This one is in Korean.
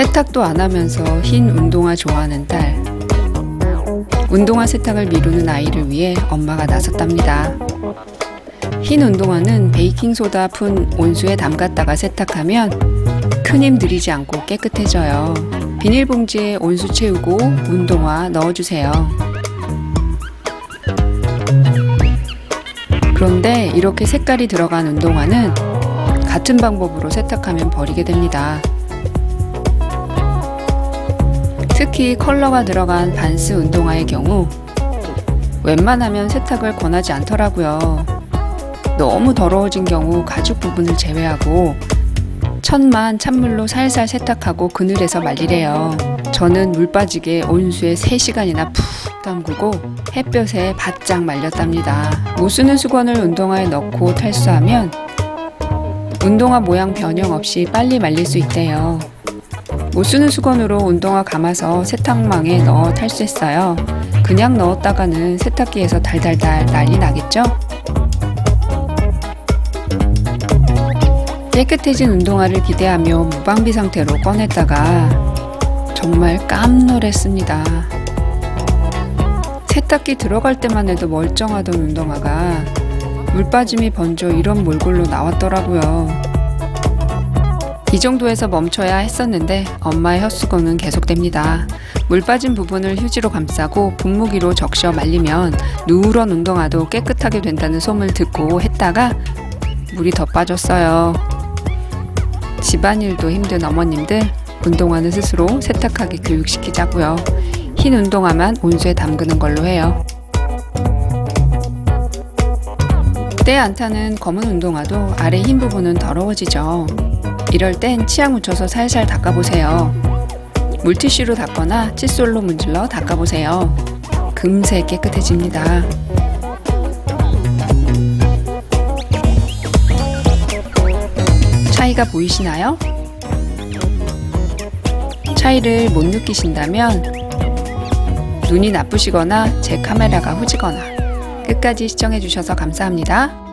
세탁도 안 하면서 흰 운동화 좋아하는 딸. 운동화 세탁을 미루는 아이를 위해 엄마가 나섰답니다. 흰 운동화는 베이킹소다 푼 온수에 담갔다가 세탁하면 큰 힘 들이지 않고 깨끗해져요. 비닐봉지에 온수 채우고 운동화 넣어주세요. 그런데 이렇게 색깔이 들어간 운동화는 같은 방법으로 세탁하면 버리게 됩니다. 특히 컬러가 들어간 반스 운동화의 경우 웬만하면 세탁을 권하지 않더라고요. 너무 더러워진 경우 가죽 부분을 제외하고 천만 찬물로 살살 세탁하고 그늘에서 말리래요. 저는 물 빠지게 온수에 3시간이나 푹 담그고 햇볕에 바짝 말렸답니다. 못 쓰는 수건을 운동화에 넣고 탈수하면 운동화 모양 변형 없이 빨리 말릴 수 있대요. 못 쓰는 수건으로 운동화 감아서 세탁망에 넣어 탈수했어요. 그냥 넣었다가는 세탁기에서 달달달 난리 나겠죠? 깨끗해진 운동화를 기대하며 무방비 상태로 꺼냈다가 정말 깜놀했습니다. 세탁기 들어갈 때만 해도 멀쩡하던 운동화가 물 빠짐이 번져 이런 몰골로 나왔더라고요. 이 정도에서 멈춰야 했었는데 엄마의 헛수고는 계속됩니다. 물 빠진 부분을 휴지로 감싸고 분무기로 적셔 말리면 누런 운동화도 깨끗하게 된다는 소문을 듣고 했다가 물이 더 빠졌어요. 집안일도 힘든 어머님들 운동화는 스스로 세탁하게 교육시키자고요. 흰 운동화만 온수에 담그는 걸로 해요. 때안 타는 검은 운동화도 아래 흰 부분은 더러워지죠. 이럴 땐 치약 묻혀서 살살 닦아보세요. 물티슈로 닦거나 칫솔로 문질러 닦아보세요. 금세 깨끗해집니다. 차이가 보이시나요? 차이를 못 느끼신다면 눈이 나쁘시거나 제 카메라가 후지거나 끝까지 시청해주셔서 감사합니다.